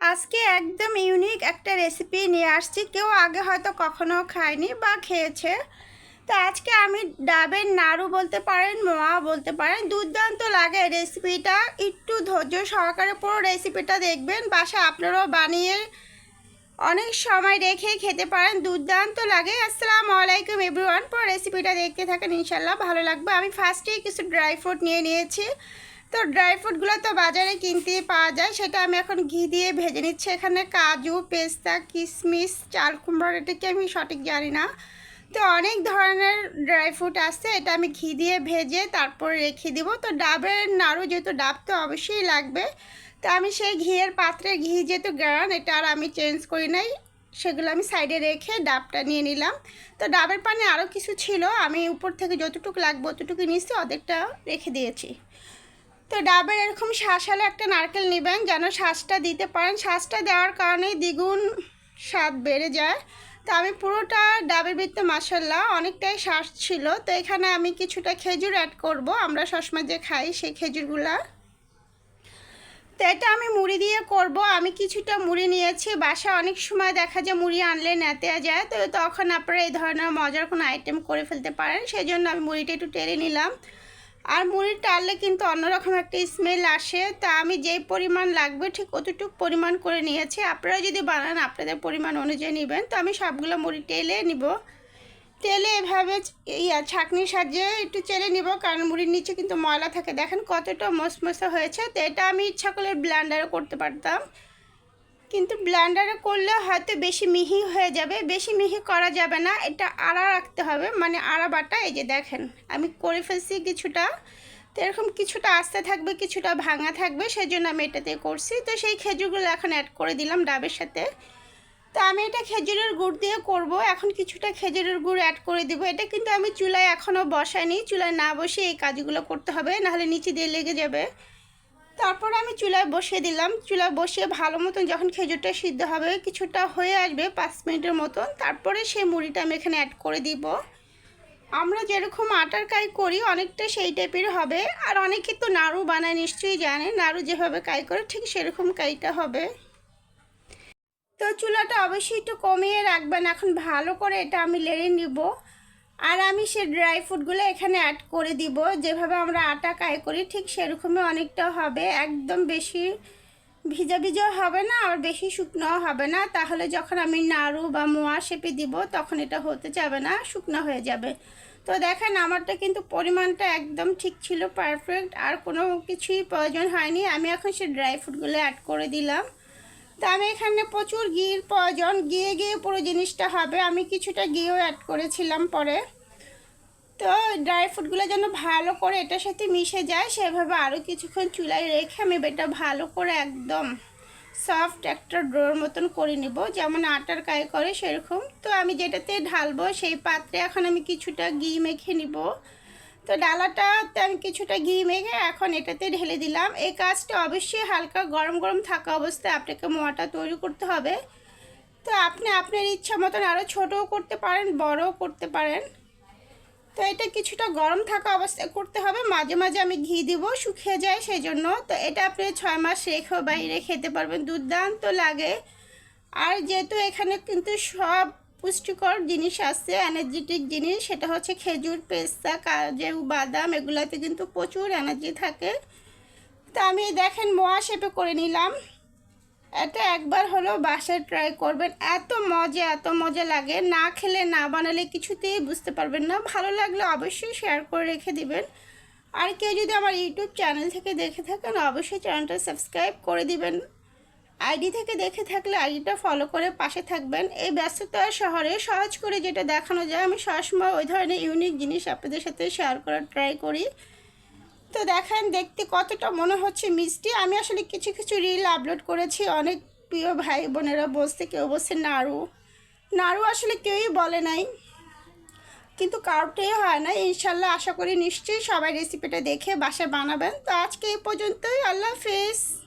আজকে একদম ইউনিক একটা রেসিপি নিয়ে আসছি। কেউ আগে হয়তো কখনো খায়নি বা খেয়েছে। তো আজকে আমি ডাবের নাড়ু বলতে পারেন, মোয়া বলতে পারেন, দুর্দান্ত লাগে রেসিপিটা একটু ধৈর্য সহকারে পুরো রেসিপিটা দেখবেন। বাসা আপনারাও বানিয়ে অনেক সময় রেখে খেতে পারেন। দুর্দান্ত লাগে। আসসালামু আলাইকুম এভরিওয়ান পুরো রেসিপিটা দেখতে থাকেন ইনশাল্লাহ ভালো লাগবে। আমি ফার্স্টেই কিছু ড্রাই ফ্রুট নিয়ে নিয়েছি। তো ড্রাই ফ্রুটগুলো তো বাজারে কিনতে পাওয়া যায়। সেটা আমি এখন ঘি দিয়ে ভেজে নিচ্ছি। এখানে কাজু, পেস্তা, কিশমিশ, চাল, কুমড়ার এটা কি আমি সঠিক জানি না। তো অনেক ধরনের ড্রাই ফ্রুট আছে। এটা আমি ঘি দিয়ে ভেজে তারপর রেখে দিব। তো ডাবের নাড়ু যেহেতু ডাব তো অবশ্যই লাগবে। তো আমি সেই ঘিয়ের পাত্রে ঘি যেহেতু গ্রান, এটা আর আমি চেঞ্জ করি নাই। সেগুলো আমি সাইডে রেখে ডাবটা নিয়ে নিলাম। তো ডাবের পানি আরও কিছু ছিল। আমি উপর থেকে যতটুকু লাগবে অতটুকু নিচ্ছি অর্ধেকটা রেখে দিয়েছি। তো ডাবের এরকম শ্বাসালো একটা নারকেল নেবেন, যেন শ্বাসটা দিতে পারেন। শ্বাসটা দেওয়ার কারণে দ্বিগুণ স্বাদ বেড়ে যায়। তো আমি পুরোটা ডাবের বৃত্তে মাসাল্লাহ অনেকটাই শ্বাস ছিল। তো এখানে আমি কিছুটা খেজুর অ্যাড করব। আমরা সবসময় যে খাই সেই খেজুরগুলা। তো এটা আমি মুড়ি দিয়ে করব। আমি কিছুটা মুড়ি নিয়েছি। বাসা অনেক সময় দেখা যায় মুড়ি আনলে নেতে যায়। তো তখন আপনারা এই ধরনের মজার কোনো আইটেম করে ফেলতে পারেন। সেই জন্য আমি মুড়িটা একটু টেনে নিলাম। আর মুড়ি টাললে কিন্তু অন্যরকম একটা স্মেল আসে। তা আমি যেই পরিমাণ লাগবে ঠিক অতটুকু পরিমাণ করে নিয়েছি। আপনারা যদি বানান, আপনাদের পরিমাণ অনুযায়ী নেবেন। তো আমি সবগুলো মুড়ি টেলে নিব। তেলে এভাবে ইয়া ছাঁকনির সাহায্যে একটু চেলে নিব। কারণ মুড়ির নিচে কিন্তু ময়লা থাকে। দেখেন কতটা মসমসে হয়েছে। তো এটা আমি ইচ্ছা করলে ব্ল্যান্ডারও করতে পারতাম। কিন্তু ব্ল্যান্ডারে করলে হয়তো বেশি মিহি হয়ে যাবে, বেশি মিহি করা যাবে না। এটা আড়া রাখতে হবে মানে আড়া বাটা, এই যে দেখেন, আমি করে ফেলছি কিছুটা। তো এরকম কিছুটা আস্তে থাকবে, কিছুটা ভাঙা থাকবে সেই জন্য আমি এটাতে করছি। তো সেই খেজুরগুলো এখন অ্যাড করে দিলাম ডাবের সাথে। তো আমি এটা খেজুরের গুড় দিয়ে করব। এখন কিছুটা খেজুরের গুড় অ্যাড করে দিব। এটা কিন্তু আমি চুলায় এখনও বসাইনি। চুলায় না বসে এই কাজগুলো করতে হবে, নাহলে নিচে দিয়ে লেগে যাবে। তারপর আমি চুলায় বসিয়ে দিলাম। চুলায় বসিয়ে ভালো মতন যখন খেজুরটা সিদ্ধ হবে কিছুটা হয়ে আসবে, পাঁচ মিনিটের মতন। তারপরে সেই মুড়িটা আমি এখানে অ্যাড করে দিব। আমরা যেরকম আটার কাই করি, অনেকটা সেই টাইপের হবে। আর অনেকে তো নাড়ু বানায়, নিশ্চয়ই জানে। নাড়ু যেভাবে কাই করে, ঠিক সেরকম কাইটা হবে। তো চুলাটা অবশ্যই একটু কমিয়ে রাখবেন। এখন ভালো করে এটা আমি লেড়ে নিব। আর আমি সে ড্রাই ফ্রুটগুলো এখানে অ্যাড করে দিব। যেভাবে আমরা আটা কাই করি, ঠিক সেরকমই অনেকটা হবে। একদম বেশি ভিজা ভিজা হবে না আর বেশি শুকনো হবে না। তাহলে যখন আমি নাড়ু বা মোয়া শেপে দিব, তখন এটা হতে যাবে না, শুকনো হয়ে যাবে। তো দেখেন, আমারটা কিন্তু পরিমাণটা একদম ঠিক ছিল পারফেক্ট আর কোনো কিছুই প্রয়োজন হয়নি। আমি এখন সে ড্রাই ফ্রুটগুলো অ্যাড করে দিলাম। তো আমি এখানে প্রচুর ঘির প্রয়োজন। গিয়ে গিয়ে পুরো জিনিসটা হবে। আমি কিছুটা ঘিও অ্যাড করেছিলাম পরে। তো ড্রাই ফ্রুটগুলো যেন ভালো করে এটার সাথে মিশে যায়, সেভাবে আরও কিছুক্ষণ চুলায় রেখে আমি এটা ভালো করে একদম সফট একটা ড্রোর মতন করে নিব। যেমন আটার কায় করে সেরকম। তো আমি যেটাতে ঢালবো সেই পাত্রে এখন আমি কিছুটা ঘি মেখে নিব। তো ডালাটাতে আমি কিছুটা ঘি মেখে এখন এটাতে ঢেলে দিলাম। এই কাজটা অবশ্যই হালকা গরম গরম থাকা অবস্থায় আপনাকে মোয়াটা তৈরি করতে হবে। তো আপনি আপনার ইচ্ছা মতন আরও ছোটও করতে পারেন, বড়ও করতে পারেন। তো এটা কিছুটা গরম থাকা অবস্থায় করতে হবে। মাঝে মাঝে আমি ঘি দিব, শুকিয়ে যায় সেই জন্য তো এটা আপনি ছয় মাস রেখেও বাইরে খেতে পারবেন, দুর্দান্ত লাগে। আর যেহেতু এখানে কিন্তু সব পুষ্টিকর জিনিস আছে এনার্জেটিক জিনিস, সেটা হচ্ছে খেজুর, পেস্তা, কাজু, বাদাম, এগুলোতে কিন্তু প্রচুর এনার্জি থাকে। তো আমি দেখেন মোয়া শেপে করে নিলাম। এটা একবার হলো বাসায় ট্রাই করবেন। এত মজা এত মজা লাগে। না খেলে, না বানালে কিছুতেই বুঝতে পারবেন না। ভালো লাগলে অবশ্যই শেয়ার করে রেখে দিবেন। আর কেউ যদি আমার ইউটিউব চ্যানেল থেকে দেখে থাকেন, অবশ্যই চ্যানেলটা সাবস্ক্রাইব করে দিবেন। আইডি থেকে দেখে থাকলে আইডিটা ফলো করে পাশে থাকবেন। এই ব্যস্ততার শহরে সহজ করে যেটা দেখানো যায়, আমি সবসময় ওই ধরনের ইউনিক জিনিস আপনাদের সাথে শেয়ার করার ট্রাই করি। তো দেখেন, দেখতে কতটা মনে হচ্ছে মিষ্টি। আমি আসলে কিছু কিছু রিল আপলোড করেছি। অনেক প্রিয় ভাই বোনেরা বসতে কেউ বসে নাড়ু। নাড়ু আসলে কেউই বলে নাই। কিন্তু কারোটাই হয় না। ইনশাল্লাহ আশা করি নিশ্চয়ই সবাই রেসিপিটা দেখে বাসায় বানাবেন। তো আজকে এই পর্যন্তই। আল্লাহ হাফিজ।